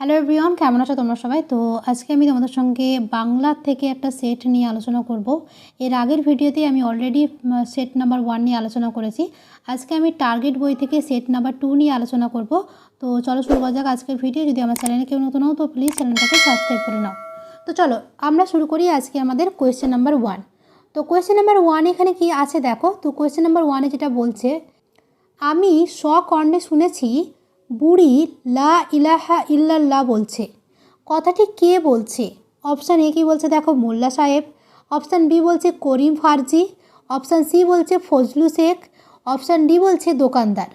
Hello everyone কেমন আছো তোমরা সবাই? তো আজকে আমি তোমাদের সঙ্গে বাংলা থেকে একটা সেট নিয়ে আলোচনা করব। এর আগের ভিডিওতে আমি অলরেডি সেট নাম্বার ওয়ান নিয়ে আলোচনা করেছি। আজকে আমি টার্গেট বই থেকে সেট নাম্বার টু নিয়ে আলোচনা করব। তো চলো শুরু করা যাক আজকের ভিডিও যদি আমার চ্যানেলে কেউ নতুন হও, তো প্লিজ চ্যানেলটাকে সাবস্ক্রাইব করে নাও। তো চলো, আমরা শুরু করি আজকে আমাদের কোয়েশ্চেন নাম্বার ওয়ান তো কোয়েশ্চেন নাম্বার ওয়ান এখানে কি আছে দেখো? তো কোয়েশ্চেন নাম্বার ওয়ানে যেটা বলছে, আমি স্বকর্ণে শুনেছি বুড়ি লা ইলাহা ইল্লাল্লাহ বলছে। কথাটি কে বলছে? অপশান এ কি বলছে? দেখো, মোল্লা সাহেব। অপশান বি বলছে করিম ফার্জি। অপশান সি বলছে ফজলু শেখ। অপশান ডি বলছে দোকানদার।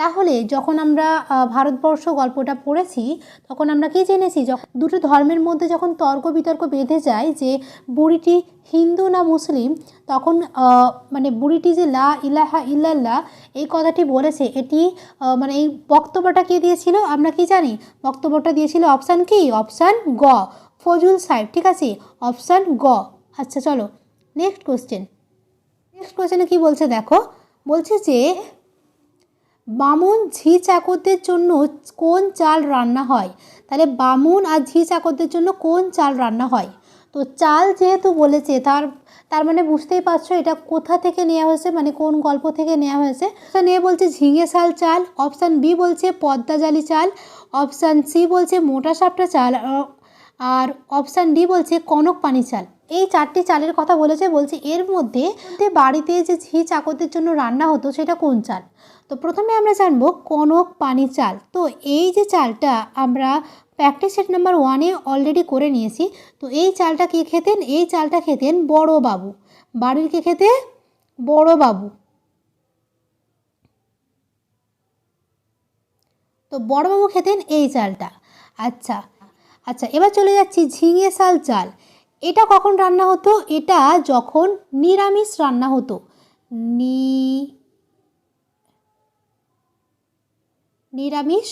তাহলে যখন আমরা ভারতবর্ষ গল্পটা পড়েছি, তখন আমরা কি জেনেছি? যখন দুটো ধর্মের মধ্যে যখন তর্ক বিতর্ক বেঁধে যায় যে বুড়িটি হিন্দু না মুসলিম, তখন মানে বুড়িটি যে লা ইলাহা ইল্লাল্লাহ, এই কথাটি বলেছে। এটি মানে এই বক্তব্যটা কে দিয়েছিল? আমরা কি জানি? বক্তব্যটা দিয়েছিল অপশান কি? অপশান গ। ফজুল সাহেব, ঠিক আছে? অপশান গ। আচ্ছা চলো, নেক্সট কোশ্চেন। নেক্সট কোশ্চেনে কি বলছে দেখো? বলছে যে বামুন ঝি চাকরদের জন্য কোন চাল রান্না হয়? তাহলে বামুন আর ঝি চাকরদের জন্য কোন চাল রান্না হয়? তো চাল যেহেতু বলেছে, তার তার মানে বুঝতেই পারছ এটা কোথা থেকে নেওয়া হয়েছে মানে কোন গল্প থেকে নেওয়া হয়েছে? অপশান এ বলছে ঝিঙে শাল চাল অপশান বি বলছে পদ্মাজালি চাল অপশান সি বলছে মোটা সাপটা চাল আর অপশান ডি বলছে কনক পানি চাল। এই চারটি চালের কথা বলেছে, বলছে এর মধ্যে, বাড়িতে যে ঝি চাকরদের জন্য রান্না হতো সেটা কোন চাল? তো প্রথমে আমরা জানব কনক পানি চাল। তো এই যে চালটা আমরা প্র্যাকটিস সেট নাম্বার ওয়ানে অলরেডি করে নিয়েছি। তো এই চালটা কে খেতেন? এই চালটা খেতেন বড় বাবু। বাড়ির কে খেতে বড় বাবু। তো বড়বাবু খেতেন এই চালটা। আচ্ছা আচ্ছা এবার চলে যাচ্ছি ঝিঙে শাল চাল। এটা কখন রান্না হতো? এটা যখন নিরামিষ রান্না হতো। নি নিরামিষ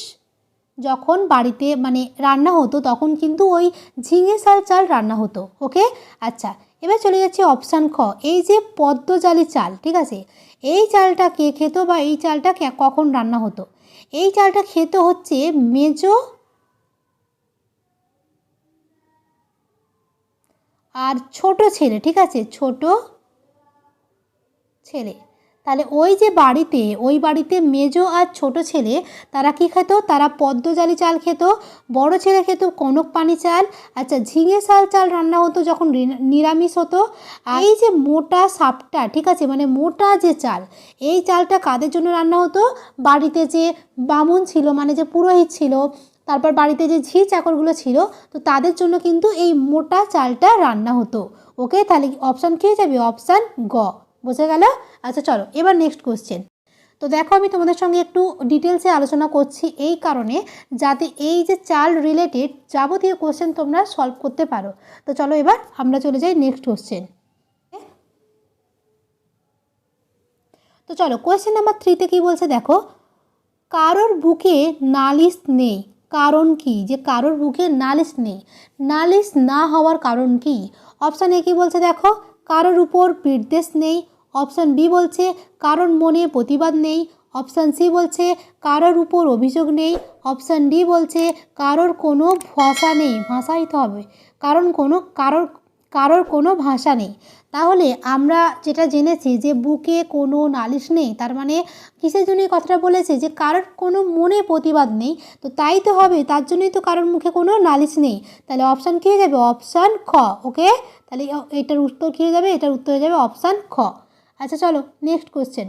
যখন বাড়িতে মানে রান্না হতো, তখন কিন্তু ওই ঝিঙে শাল চাল রান্না হতো ওকে আচ্ছা এবার চলে যাচ্ছে অপশান খ, এই যে পদ্মজালি চাল, ঠিক আছে? এই চালটা কে খেত বা এই চালটা কখন রান্না হতো? এই চালটা খেতে হচ্ছে মেজো আর ছোট ছেলে, ঠিক আছে? ছোট ছেলে। তাহলে ওই যে বাড়িতে, ওই বাড়িতে মেজো আর ছোট ছেলে, তারা কি খেত? তারা পদ্মজালি চাল খেত, বড় ছেলে খেত কনক পানি চাল আচ্ছা ঝিঙে শাল চাল রান্না হতো যখন নিরামিষ হতো। আর এই যে মোটা সাপটা, ঠিক আছে? মানে মোটা যে চাল, এই চালটা কাদের জন্য রান্না হতো? বাড়িতে যে বামুন ছিল মানে যে পুরোহিত ছিল, তারপর বাড়িতে যে ঝি চাকরগুলো ছিল, তো তাদের জন্য কিন্তু এই মোটা চালটা রান্না হতো। ওকে? তাহলে অপশান কী হয়ে যাবে? অপশান গ। বোঝা গেল? আচ্ছা চলো, এবার নেক্সট কোশ্চেন তো দেখো, আমি তোমাদের সঙ্গে একটু ডিটেলসে আলোচনা করছি এই কারণে, যাতে এই যে চাল রিলেটেড যাবতীয় কোশ্চেন তোমরা সলভ করতে পারো। তো চলো, এবার আমরা চলে যাই নেক্সট কোশ্চেন তো চলো কোয়েশ্চেন নাম্বার থ্রিতে কী বলছে দেখো? কারোর বুকে নালিশ নেই, কারণ কি? যে কারোর বুকে নালিশ নেই, নালিশ না হওয়ার কারণ কি? অপশান এ কি বলছে দেখো? কারোর উপর বিদ্বেষ নেই। অপশান বি বলছে, কারোর মনে প্রতিবাদ নেই। অপশান সি বলছে, কারোর উপর অভিযোগ নেই। অপশান ডি বলছে, কারোর কোনো ভাষা নেই। ভাষাই তো হবে। কারণ কোনো, কারোর কারোর কোনো ভাষা নেই। তাহলে আমরা যেটা জেনেছি যে বুকে কোনো নালিশ নেই, তার মানে কিসের জন্য এই কথাটা বলেছে? যে কারোর কোনো মনে প্রতিবাদ নেই, তো তাই তো হবে, তার জন্যই তো কারোর মুখে কোনো নালিশ নেই। তাহলে অপশান কী হয়ে যাবে? অপশান খ, ওকে? তাহলে এটার উত্তর কী হয়ে যাবে? এটার উত্তর হয়ে যাবে অপশান খ। আচ্ছা চলো next question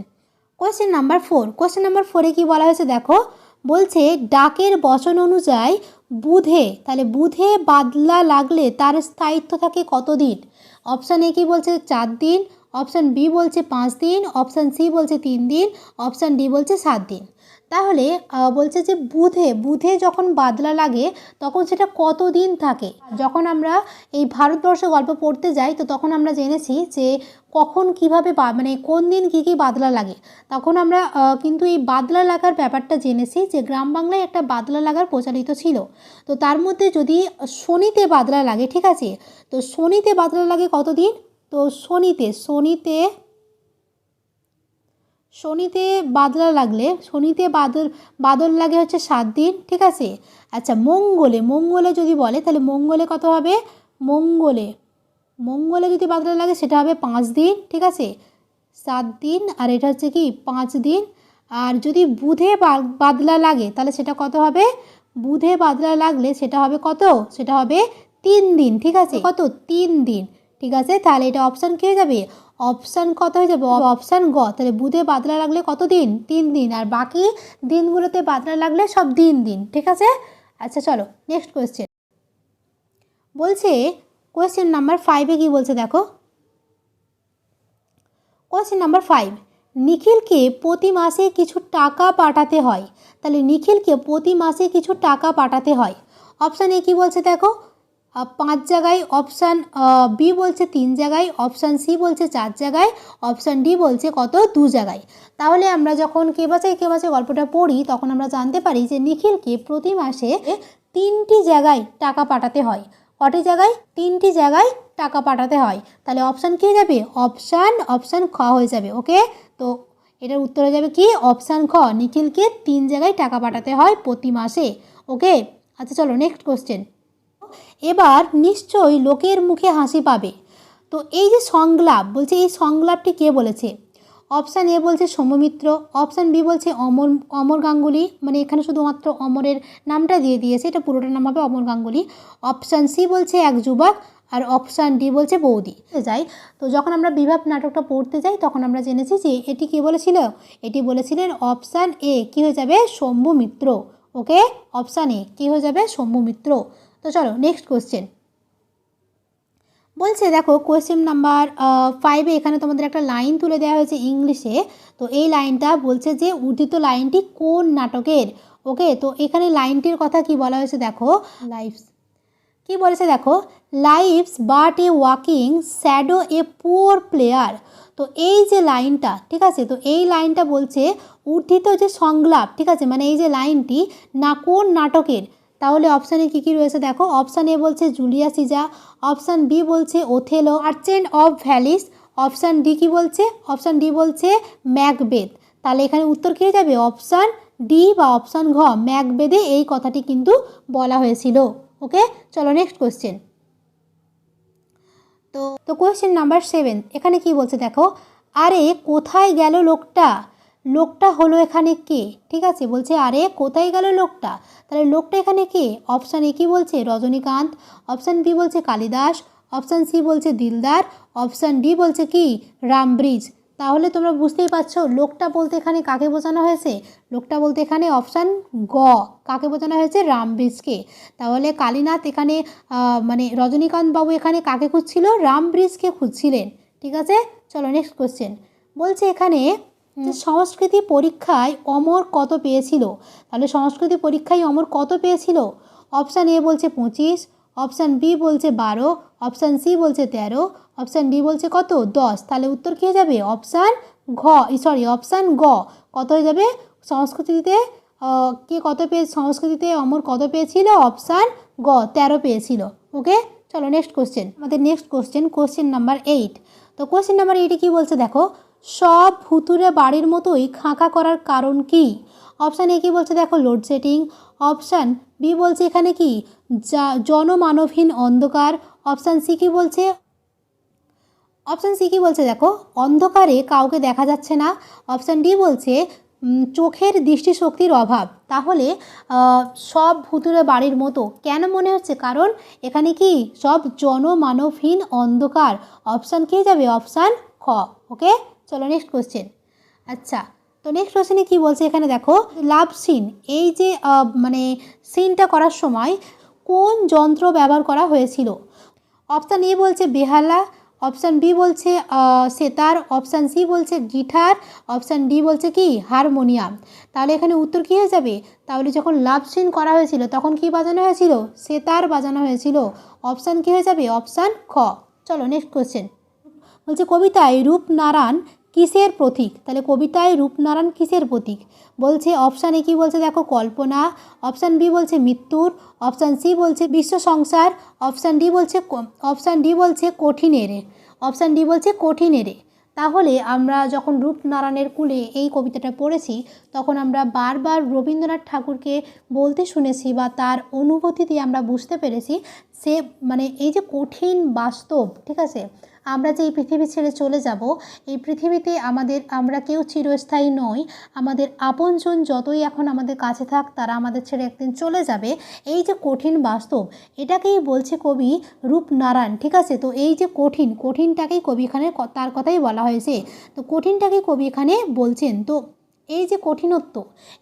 question number four question number ফোরে কী বলা হয়েছে? দেখো বলছে, ডাকের বচন অনুযায়ী বুধে, তাহলে বুধে বাদলা লাগলে তার স্থায়িত্ব থাকে কতদিন? অপশান এ কি বলছে, চার দিন। অপশান বি বলছে পাঁচ দিন। অপশান সি বলছে তিন দিন। অপশান ডি বলছে সাত দিন। তাহলে বলছে যে বুধে বুধে যখন বাদলা লাগে, তখন সেটা কত দিন থাকে? যখন আমরা এই ভারতবর্ষ গল্প পড়তে যাই, তো তখন আমরা জেনেছি যে কখন কীভাবে মানে কোন দিন কী কী বাদলা লাগে। তখন আমরা কিন্তু এই বাদলা লাগার ব্যাপারটা জেনেছি যে গ্রাম বাংলায় একটা বাদলা লাগার প্রচারিত ছিল। তো তার মধ্যে যদি শনিতে বাদলা লাগে, ঠিক আছে? তো শনিতে বাদলা লাগে কতদিন? তো শনিতে শনিতে শনিতে বাদলা লাগলে, শনিতে বাদল বাদল লাগে হচ্ছে সাত দিন, ঠিক আছে? আচ্ছা মঙ্গলে মঙ্গলে যদি বলে, তাহলে মঙ্গলে কত হবে? মঙ্গলে মঙ্গলে যদি বাদলা লাগে, সেটা হবে পাঁচ দিন, ঠিক আছে? সাত দিন, আর এটা হচ্ছে কি? পাঁচ দিন। আর যদি বুধে বাদলা লাগে, তাহলে সেটা কত হবে? বুধে বাদলা লাগলে সেটা হবে কত? সেটা হবে তিন দিন, ঠিক আছে? কত? তিন দিন, ঠিক আছে? তাহলে এটা অপশান কী যাবে? অপশান কত হয়ে যাবে? অপশান গ। তাহলে বুধে বাদলা লাগলে কত দিন তিন দিন। আর বাকি দিনগুলোতে বাদলা লাগলে সব দিন দিন। ঠিক আছে? আচ্ছা চলো নেক্সট কোয়েশ্চেন বলছে কোয়েশ্চেন নাম্বার ফাইভে কি বলছে দেখো? কোয়েশ্চেন নাম্বার ফাইভ নিখিলকে প্রতি মাসে কিছু টাকা পাঠাতে হয়। তাহলে নিখিলকে প্রতি মাসে কিছু টাকা পাঠাতে হয়। অপশান এ কী বলছে দেখো? পাঁচ জায়গায় অপশান বি বলছে তিন জায়গায় অপশান সি বলছে চার জায়গায় অপশান ডি বলছে কত? দু জায়গায়। তাহলে আমরা যখন কে বাঁচাই কে বাঁচাই গল্পটা পড়ি, তখন আমরা জানতে পারি যে নিখিলকে প্রতি মাসে তিনটি জায়গায় টাকা পাঠাতে হয়। কটি জায়গায়? তিনটি জায়গায় টাকা পাঠাতে হয়। তাহলে অপশান কী যাবে? অপশান অপশান খ হয়ে যাবে, ওকে? তো এটার উত্তর হয়ে যাবে কি? অপশান খ, নিখিলকে তিন জায়গায় টাকা পাঠাতে হয় প্রতি মাসে, ওকে? আচ্ছা চলো নেক্সট কোশ্চেন এবার নিশ্চয়ই লোকের মুখে হাসি পাবে। তো এই যে সংলাপ, বলছে এই সংলাপটি কে বলেছে? অপশান এ বলছে সৌম্যমিত্র, অপশান বি বলছে অমর অমর গাঙ্গুলি মানে এখানে শুধুমাত্র অমরের নামটা দিয়ে দিয়েছে, এটা পুরোটা নাম হবে অমর গাঙ্গুলি। অপশান সি বলছে এক যুবক, আর অপশান ডি বলছে বৌদি। যাই, তো যখন আমরা বিভাব নাটকটা পড়তে যাই, তখন আমরা জেনেছি যে এটি কে বলেছিল? এটি বলেছিলেন অপশান এ, কী হয়ে যাবে? শম্ভু মিত্র ওকে? অপশান এ, কী হয়ে যাবে? শম্ভু মিত্র তো চলো নেক্সট কোশ্চেন বলছে, দেখো কোয়েশ্চেন নাম্বার ফাইভে এখানে তোমাদের একটা লাইন তুলে দেওয়া হয়েছে ইংলিশে। তো এই লাইনটা বলছে যে, উদ্ধৃত লাইনটি কোন নাটকের? ওকে তো এখানে লাইনটির কথা কি বলা হয়েছে দেখো? লাইফস কি বলেছে দেখো? Life's but a walking shadow a poor player তো এই যে লাইনটা ঠিক আছে? তো এই লাইনটা বলছে, উদ্ধৃত যে সংলাপ, ঠিক আছে? মানে এই যে লাইনটি না কোন নাটকের? তাহলে অপশানে কী কী রয়েছে? দেখো, অপশান এ বলছে জুলিয়া সিজা, অপশান বি বলছে Othello merchant of Venice, option D কি বলছে? অপশান ডি বলছে ম্যাকবেদ তাহলে এখানে উত্তর কী যাবে? অপশান ডি বা অপশান ঘ, ম্যাকবেদে এই কথাটি কিন্তু বলা হয়েছিল। ওকে? চলো নেক্সট কোশ্চেন তো তো কোয়েশ্চেন নাম্বার সেভেন এখানে কি বলছে দেখো, আরে কোথায় গেল লোকটা? লোকটা হলো এখানে কে? ঠিক আছে, বলছে, আরে, কোথায় গেল লোকটা? তাহলে লোকটা এখানে কে? অপশান এ কি বলছে? রজনীকান্ত। অপশান বি বলছে কালিদাস। অপশান সি বলছে দিলদার। অপশান ডি বলছে কি? রামব্রিজ। তাহলে তোমরা বুঝতেই পারছ, লোকটা বলতে এখানে কাকে বোঝানো হয়েছে? লোকটা বলতে এখানে অপশান গ। কাকে বোঝানো হয়েছে? রামব্রিজকে। তাহলে কালীনাথ এখানে মানে রজনীকান্ত বাবু এখানে কাকে খুঁজছিল? রামব্রিজকে খুঁজছিলেন। ঠিক আছে? চলো নেক্সট কোশ্চেন বলছে এখানে যে সংস্কৃতি পরীক্ষায় অমর কত পেয়েছিল? তাহলে সংস্কৃতি পরীক্ষায় অমর কত পেয়েছিল? অপশান এ বলছে পঁচিশ অপশান বি বলছে বারো অপশান সি বলছে তেরো অপশান ডি বলছে কত? দশ। তাহলে উত্তর কী হয়ে যাবে? অপশান ঘ সরি অপশান গ। কত হয়ে যাবে? সংস্কৃতিতে কে কত পেয়ে সংস্কৃতিতে অমর কত পেয়েছিল? অপশান গ তেরো পেয়েছিল। ওকে চলো নেক্সট কোশ্চেন আমাদের next question question number eight তো কোশ্চেন নাম্বার এইটে কী বলছে দেখো? সব ভুতুরে বাড়ির মতোই খাঁকা করার কারণ কি? অপশান এ কী বলছে? দেখো লোডশেডিং অপশান বি বলছে এখানে কি? যা, জনমানবহীন অন্ধকার। অপশান সি কী বলছে? অপশান সি কী বলছে? দেখো, অন্ধকারে কাউকে দেখা যাচ্ছে না। অপশান ডি বলছে চোখের দৃষ্টিশক্তির অভাব। তাহলে সব ভুতুরে বাড়ির মতো। কেন মনে হচ্ছে? কারণ এখানে কি? সব জনমানবহীন অন্ধকার। অপশান কে যাবে? অপশান খ ওকে চলো নেক্সট কোশ্চেন আচ্ছা তো নেক্সট কোশ্চেনে কী বলছে এখানে দেখো লাভ সিন এই যে মানে সিনটা করার সময় কোন যন্ত্র ব্যবহার করা হয়েছিল? অপশান এ বলছে বেহালা অপশান বি বলছে সেতার অপশান সি বলছে গিটার অপশান ডি বলছে কি, হারমোনিয়াম। তাহলে এখানে উত্তর কী হয়ে যাবে? তাহলে যখন লাভ সিন করা হয়েছিল, তখন কি বাজানো হয়েছিল? সেতার বাজানো হয়েছিল। অপশান কী হয়ে যাবে? অপশান খ। চলো নেক্সট কোশ্চেন বলছে কবিতায় রূপনারায়ণ কিসের প্রতীক? তাহলে কবিতায় রূপনারায়ণ কিসের প্রতীক? বলছে অপশান এ কী বলছে? দেখো কল্পনা। অপশান বি বলছে মৃত্যুর। অপশান সি বলছে বিশ্ব সংসার। অপশান ডি বলছে অপশান ডি বলছে কঠিনেরে। অপশান ডি বলছে কঠিনেরে। তাহলে আমরা যখন রূপনারায়ণের কুলে এই কবিতাটা পড়েছি, তখন আমরা বারবার রবীন্দ্রনাথ ঠাকুরকে বলতে শুনেছি বা তার অনুভূতি দিয়ে আমরা বুঝতে পেরেছি সে মানে এই যে কঠিন বাস্তব, ঠিক আছে? আমরা যে এই পৃথিবী ছেড়ে চলে যাব, এই পৃথিবীতে আমাদের, আমরা কেউ চিরস্থায়ী নই। আমাদের আপনজন যতই এখন আমাদের কাছে থাক, তারা আমাদের ছেড়ে একদিন চলে যাবে। এই যে কঠিন বাস্তব, এটাকেই বলছে কবি রূপনারায়ণ, ঠিক আছে? তো এই যে কঠিন, কঠিনটাকেই কবি এখানে তার কথাই বলা হয়েছে। তো কঠিনটাকেই কবি এখানে বলছেন, তো এই যে কঠিনত্ব,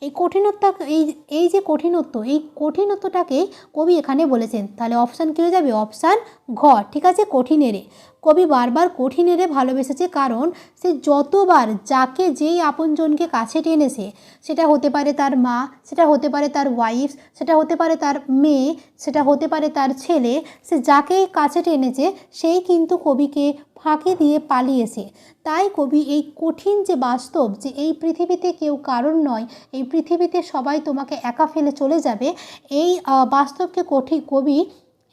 এই কঠিনত্ব, এই এই যে কঠিনত্ব, এই কঠিনত্বটাকেই কবি এখানে বলেছেন। তাহলে অপশান কী হয়ে যাবে? অপশান ঘ, ঠিক আছে? কঠিনেরে। কবি বারবার কঠিন কঠিনেরে ভালোবেসেছে কারণ সে যতবার যাকে যেই আপনজনকে কাছে টেনেছে, সেটা হতে পারে তার মা, সেটা হতে পারে তার ওয়াইফ সেটা হতে পারে তার মেয়ে, সেটা হতে পারে তার ছেলে, সে যাকেই কাছে টেনেছে, সেই কিন্তু কবিকে ফাঁকি দিয়ে পালিয়েছে। তাই কবি এই কঠিন যে বাস্তব, যে এই পৃথিবীতে কেউ কারণ নয়, এই পৃথিবীতে সবাই তোমাকে একা ফেলে চলে যাবে, এই বাস্তবকে কঠিন কবি,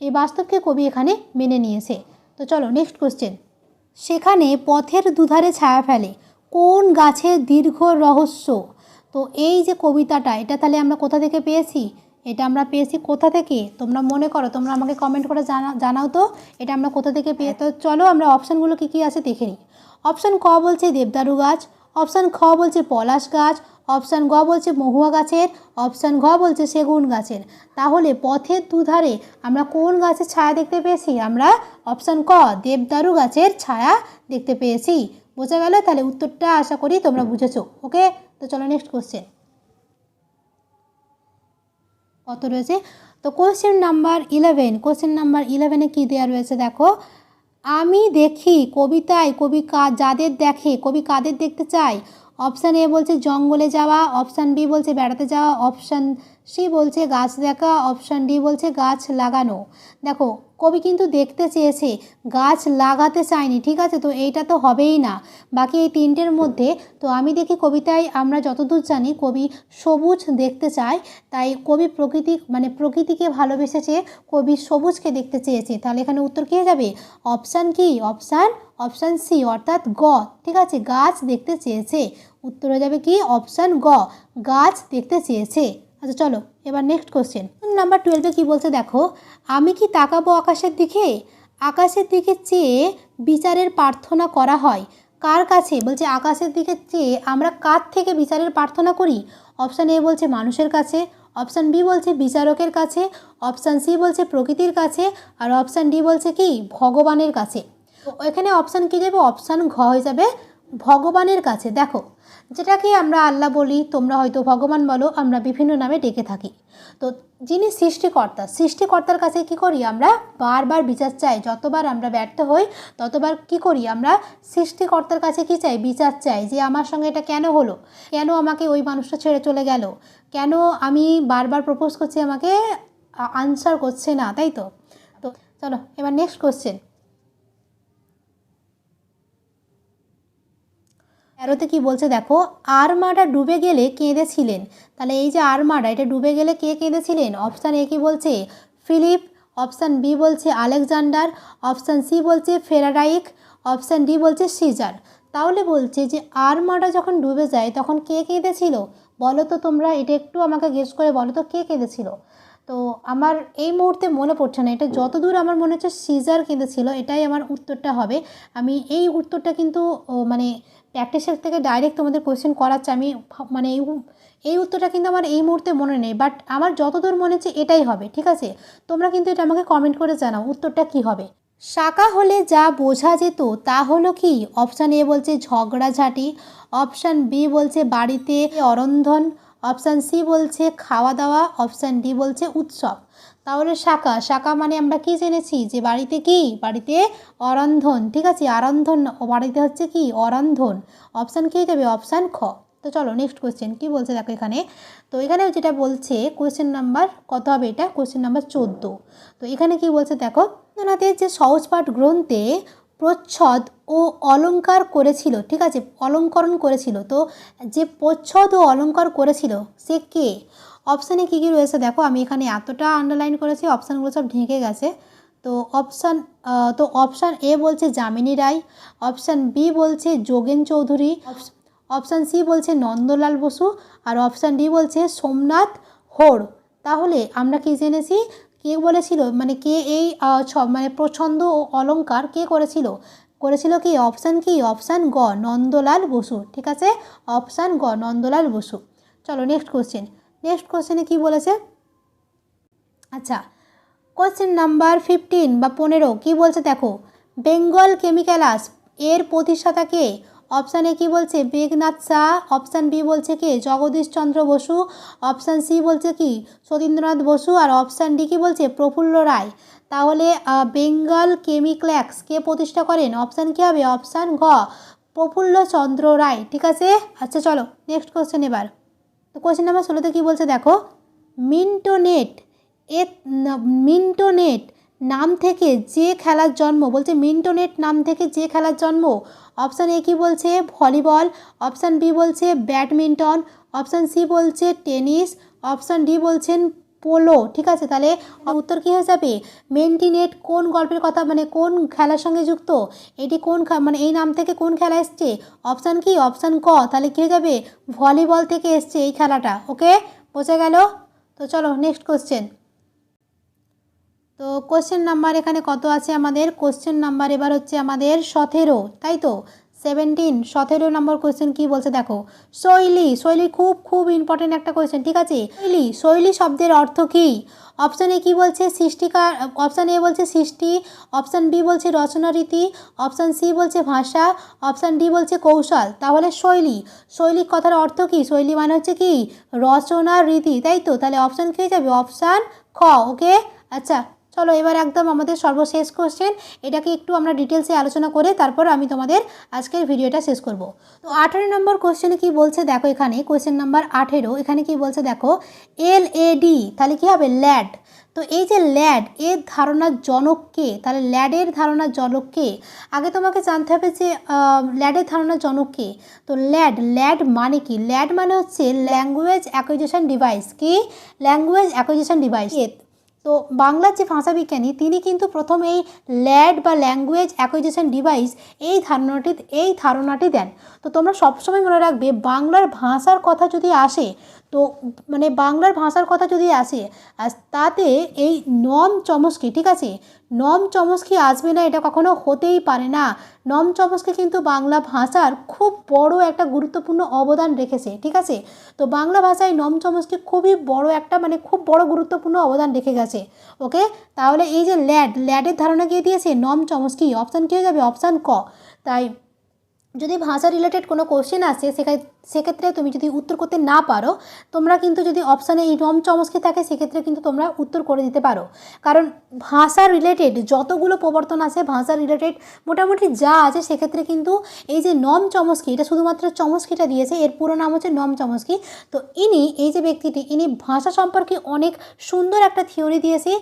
এই বাস্তবকে কবি এখানে মেনে নিয়েছে। তো চলো নেক্সট কোশ্চেন সেখানে পথের দুধারে ছায়া ফেলে, কোন গাছের দীর্ঘ রহস্য? তো এই যে কবিতাটা, এটা তাহলে আমরা কোথা থেকে পেয়েছি? এটা আমরা পেয়েছি কোথা থেকে? তোমরা মনে করো, তোমরা আমাকে কমেন্ট করে জানা, জানাও তো, এটা আমরা কোথা থেকে পেয়ে তো চলো আমরা অপশানগুলো কী কী আছে দেখে নিই। অপশান ক বলছে দেবদারু গাছ অপশান খ বলছে পলাশ গাছ, অপশান গ বলছে মহুয়া গাছের, অপশান ঘ বলছে সেগুন গাছের। তাহলে পথের দুধারে আমরা কোন গাছের ছায়া দেখতে পেয়েছি? আমরা অপশান ক, দেবদারু গাছের ছায়া দেখতে পেয়েছি। বোঝা গেল? তাহলে উত্তরটা আশা করি তোমরা বুঝেছ। ওকে? তো চলো নেক্সট কোশ্চেন কত রয়েছে? তো question number eleven question number ইলেভেনে কী দেওয়া রয়েছে দেখো? আমি দেখি কবিতায় কবি কা, যাদের দেখে কবি কাদের দেখতে চায়? অপশান এ বলছে জঙ্গলে যাওয়া অপশান বি বলছে বেড়াতে যাওয়া অপশান সি বলছে গাছ দেখা অপশান ডি বলছে গাছ লাগানো। দেখো, কবি কিন্তু দেখতে চেয়েছে, গাছ লাগাতে চায়নি, ঠিক আছে? তো এইটা তো হবেই না। বাকি এই তিনটের মধ্যে, তো আমি দেখি কবিতায় আমরা যতদূর জানি, কবি সবুজ দেখতে চায়, তাই কবি প্রকৃতি মানে প্রকৃতিকে ভালোবেসেছে, কবি সবুজকে দেখতে চেয়েছে। তাহলে এখানে উত্তর কী যাবে? অপশান কি? অপশান অপশান সি অর্থাৎ গ, ঠিক আছে? গাছ দেখতে চেয়েছে। উত্তর হয়ে যাবে কি? অপশান গ, গাছ দেখতে চেয়েছে। আচ্ছা চলো, এবার নেক্সট কোশ্চেন নাম্বার টুয়েলভে কী বলছে দেখো, আমি কি তাকাবো আকাশের দিকে? আকাশের দিকে চেয়ে বিচারের প্রার্থনা করা হয়। কার কাছে? বলছে, আকাশের দিকে চেয়ে আমরা কার থেকে বিচারের প্রার্থনা করি? অপশান এ বলছে, মানুষের কাছে। অপশান বি বলছে, বিচারকের কাছে। অপশান সি বলছে, প্রকৃতির কাছে। আর অপশান ডি বলছে কি, ভগবানের কাছে। তো এখানে অপশান কী যাবে অপশান ঘ হয়ে যাবে, ভগবানের কাছে। দেখো যেটাকে আমরা আল্লাহ বলি, তোমরা হয়তো ভগবান বলো, আমরা বিভিন্ন নামে ডেকে থাকি। তো যিনি সৃষ্টিকর্তা, সৃষ্টিকর্তার কাছে কি করি আমরা? বারবার বিচার চাই। যতবার আমরা ব্যর্থ হই, ততবার কি করি আমরা? সৃষ্টিকর্তার কাছে কি চাই? বিচার চাই যে, আমার সঙ্গে এটা কেন হলো? কেন আমাকে ওই মানুষটা ছেড়ে চলে গেল? কেন আমি বারবার প্রপোজ করছি আমাকে? আনসার করছে না। তাই তো? তো চলো, এবার নেক্সট কোশ্চেন তেরোতে কি বলছে? দেখো, আরমাডা ডুবে গেলে কেঁদেছিলেন। তাহলে এই যে আরমাডা, এটা ডুবে গেলে কে কেঁদেছিলেন? অপশান এ কি বলছে? ফিলিপ, অপশান বি বলছে আলেকজান্ডার, অপশান সি বলছে ফেরারাইক, অপশান ডি বলছে সিজার। তাহলে বলছে যে আরমাডা যখন ডুবে যায়, তখন কে কেঁদেছিল? বলো তো তোমরা, এটা একটু আমাকে গেস করে বলো তো কে কেঁদেছিল? তো আমার এই মুহূর্তে মনে পড়ছে না, এটা যতদূর আমার মনে হচ্ছে সিজার কেঁদেছিল, এটাই আমার উত্তরটা হবে। আমি এই উত্তরটা কিন্তু মানে প্র্যাকটিসের থেকে ডাইরেক্ট তোমাদের কোয়েশ্চেন করাচ্ছে, আমি মানে এই এই উত্তরটা কিন্তু আমার এই মুহূর্তে মনে নেই বাট আমার যতদূর মনে হচ্ছে এটাই হবে, ঠিক আছে? তোমরা কিন্তু এটা আমাকে কমেন্ট করে জানাও, উত্তরটা কি হবে? শাখা হলে যা বোঝা যেত, তা হলো কি? অপশান এ বলছে ঝগড়াঝাটি অপশান বি বলছে বাড়িতে অরন্ধন অপশান সি বলছে খাওয়া দাওয়া, অপশান ডি বলছে উৎসব। তাহলে শাখা শাখা মানে আমরা কি জেনেছি? যে বাড়িতে কি? বাড়িতে অরন্ধন, ঠিক আছে? আরন্ধন বাড়িতে হচ্ছে কি? অরন্ধন। অপশান কি যাবে অপশান খ। তো চলো নেক্সট কোয়েশ্চেন কী বলছে দেখো এখানে? তো এখানে যেটা বলছে কোয়েশ্চেন নাম্বার কত হবে এটা? কোয়েশ্চেন নাম্বার চোদ্দ। তো এখানে কি বলছে দেখো? রবীন্দ্রনাথের যে সহজ পাঠ গ্রন্থে প্রচ্ছদ ও অলংকার করেছিল, ঠিক আছে? অলঙ্করণ করেছিল। তো যে প্রচ্ছদ ও অলংকার করেছিল, সে কে? অপশানে কী কী রয়েছে? দেখো, আমি এখানে এতটা আন্ডারলাইন করেছি অপশানগুলো সব ঢেকে গেছে। তো অপশান তো অপশান এ বলছে যামিনী রায় অপশান বি বলছে যোগেন চৌধুরী অপশান সি বলছে নন্দলাল বসু, আর অপশান ডি বলছে সোমনাথ হোড়। তাহলে আমরা কি জেনেছি? কে বলেছিল? মানে কে এই মানে প্রচ্ছন্দ ও অলংকার কে করেছিল? করেছিল কি? অপশান কি? অপশান গ, নন্দলাল বসু। ঠিক আছে? অপশান গ, নন্দলাল বসু। চলো নেক্সট কোশ্চেন নেক্সট কোশ্চেনে কি বলেছে? আচ্ছা কোশ্চেন নাম্বার ফিফটিন বা পনেরো কি বলছে? দেখো বেঙ্গল কেমিক্যালাস এর প্রতিষ্ঠাতা কে? অপশান এ কি বলছে? মেঘনাথ শাহ অপশান বি বলছে কে? জগদীশ চন্দ্র বসু। অপশান সি বলছে কি? সতীন্দ্রনাথ বসু। আর অপশান ডি কি বলছে? প্রফুল্ল রায়। তাহলে বেঙ্গল কেমিক্ল্যাক্স কে প্রতিষ্ঠা করেন? অপশান কী হবে? অপশান ঘ, প্রফুল্ল চন্দ্র রায়। ঠিক আছে? আচ্ছা চলো নেক্সট কোশ্চেন এবার। তো কোশ্চেন নাম্বার ষোলোতে কী বলছে? দেখো মিন্টোনেট এ মিন্টোনেট নাম থেকে যে খেলার জন্ম, বলছে মিন্টোনেট নাম থেকে যে খেলার জন্ম অপশান এ কি বলছে? ভলিবল। অপশান বি বলছে ব্যাডমিন্টন। অপশান সি বলছে টেনিস। অপশান ডি বলছেন পোলো। ঠিক আছে, তাহলে উত্তর কী হয়ে যাবে? মেন্টিনেট কোন গল্পের কথা মানে কোন খেলার সঙ্গে যুক্ত? এটি কোন মানে এই নাম থেকে কোন খেলা এসছে? অপশান কি? অপশান ক। তাহলে কী হয়ে যাবে? ভলিবল থেকে এসছে এই খেলাটা। ওকে? বোঝা গেল? তো চলো নেক্সট কোশ্চেন তো কোশ্চেন নাম্বার এখানে কত আছে আমাদের? কোশ্চেন নাম্বার এবার হচ্ছে আমাদের সতেরো, তাই তো? সেভেন্টিন সতেরো নম্বর কোশ্চেন কি বলছে দেখো? শৈলী শৈলী খুব খুব ইম্পর্টেন্ট একটা কোশ্চেন ঠিক আছে? শৈলী শৈলী শব্দের অর্থ কী? অপশান এ কী বলছে? সৃষ্টিকার অপশান এ বলছে সৃষ্টি অপশান বি বলছে রচনা রীতি অপশান সি বলছে ভাষা অপশান ডি বলছে কৌশল, তাহলে শৈলী শৈলী কথার অর্থ কী? শৈলী মানে হচ্ছে কি? রচনা রীতি, তাই তো? তাহলে অপশান কী যাবে? অপশান খ ওকে আচ্ছা চলো এবার একদম আমাদের সর্বশেষ কোশ্চেন এটাকে একটু আমরা ডিটেলসে আলোচনা করে তারপর আমি তোমাদের আজকের ভিডিওটা শেষ করব। তো আঠেরো নম্বর কোশ্চেনে কি বলছে দেখো এখানে কোশ্চেন নাম্বার আঠেরো, এখানে কি বলছে দেখো এল এ ডি তাহলে কী হবে? ল্যাড তো এই যে ল্যাড এর ধারণার জনক কে? তাহলে ল্যাডের ধারণার জনক কে? আগে তোমাকে জানতে হবে যে ল্যাডের ধারণার জনক কে? তো ল্যাড ল্যাড মানে কি? ল্যাড মানে হচ্ছে ল্যাঙ্গুয়েজ অ্যাকুইজিশন ডিভাইস কি? ল্যাঙ্গুয়েজ অ্যাকুইজিশন ডিভাইস তো বাংলার যে ভাষা বিজ্ঞানী তিনি কিন্তু প্রথম এই ল্যাড বা ল্যাঙ্গুয়েজ অ্যাকুইজিশন ডিভাইস এই ধারণাটি এই ধারণাটি দেন। তো তোমরা সবসময় মনে রাখবে, বাংলার ভাষার কথা যদি আসে, তো মানে বাংলার ভাষার কথা যদি আসে আর তাতে এই নম চমস্কি, ঠিক আছে? নম চমস্কি আসবে না এটা কখনো হতেই পারে না। নম চমস্কি কিন্তু বাংলা ভাষার খুব বড় একটা গুরুত্বপূর্ণ অবদান রেখেছে, ঠিক আছে? তো বাংলা ভাষায় নম চমস্কি খুবই বড় একটা মানে খুব বড় গুরুত্বপূর্ণ অবদান রেখে গেছে, ওকে? তাহলে এই যে ল্যাড, ল্যাডের ধারণা কে দিয়েছে? নম চমস্কি, অপশান কী হয়ে যাবে? অপশান ক। তাই যদি ভাষা রিলেটেড কোনো কোশ্চেন আসে সেক্ষেত্রে সেক্ষেত্রে তুমি যদি উত্তর করতে না পারো, তোমরা কিন্তু যদি অপশানে এই নম চমস্কি থাকে, সেক্ষেত্রে কিন্তু তোমরা উত্তর করে দিতে পারো। কারণ ভাষা রিলেটেড যতগুলো প্রবর্তন আছে, ভাষা রিলেটেড মোটামুটি যা আছে, সেক্ষেত্রে কিন্তু এই যে নম চমস্কি, এটা শুধুমাত্র চমস্কিটা দিয়েছে, এর পুরো নাম হচ্ছে নম চমস্কি। তো ইনি, এই যে ব্যক্তিটি, ইনি ভাষা সম্পর্কে অনেক সুন্দর একটা থিওরি দিয়েছে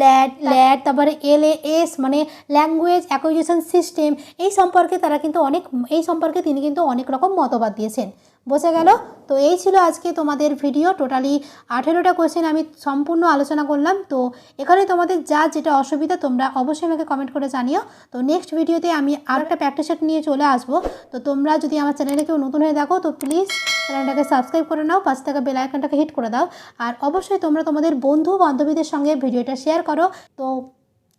ল্যাড ল্যাড তারপরে এল এস মানে ল্যাঙ্গুয়েজ অ্যাকুইজিশন সিস্টেম এই সম্পর্কে তারা কিন্তু অনেক, এই সম্পর্কে তিনি কিন্তু অনেক রকম মতবাদ দিয়েছেন। বোঝা গেল। তো এই ছিল আজকে তোমাদের ভিডিও টোটালি আঠেরোটা কোশ্চেন আমি সম্পূর্ণ আলোচনা করলাম। তো এখানে তোমাদের যা যেটা অসুবিধা, তোমরা অবশ্যই আমাকে কমেন্ট করে জানিও। তো নেক্সট ভিডিওতে আমি আর একটা প্র্যাকটিস সেট নিয়ে চলে আসব। তো তোমরা যদি আমার চ্যানেলে কেউ নতুন হয়ে দেখো, তো প্লিজ চ্যানেলটাকে সাবস্ক্রাইব করে নাও, পাশে থাকা বেল আইকনটাকে হিট করে দাও। আর অবশ্যই তোমরা তোমাদের বন্ধু বান্ধবীদের সঙ্গে ভিডিওটা শেয়ার করো। তো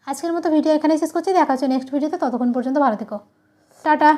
আজকের মতো ভিডিও এখানে শেষ করছি। দেখা হচ্ছে নেক্সট ভিডিওতে ততক্ষণ পর্যন্ত ভালো থেকো। টাটা।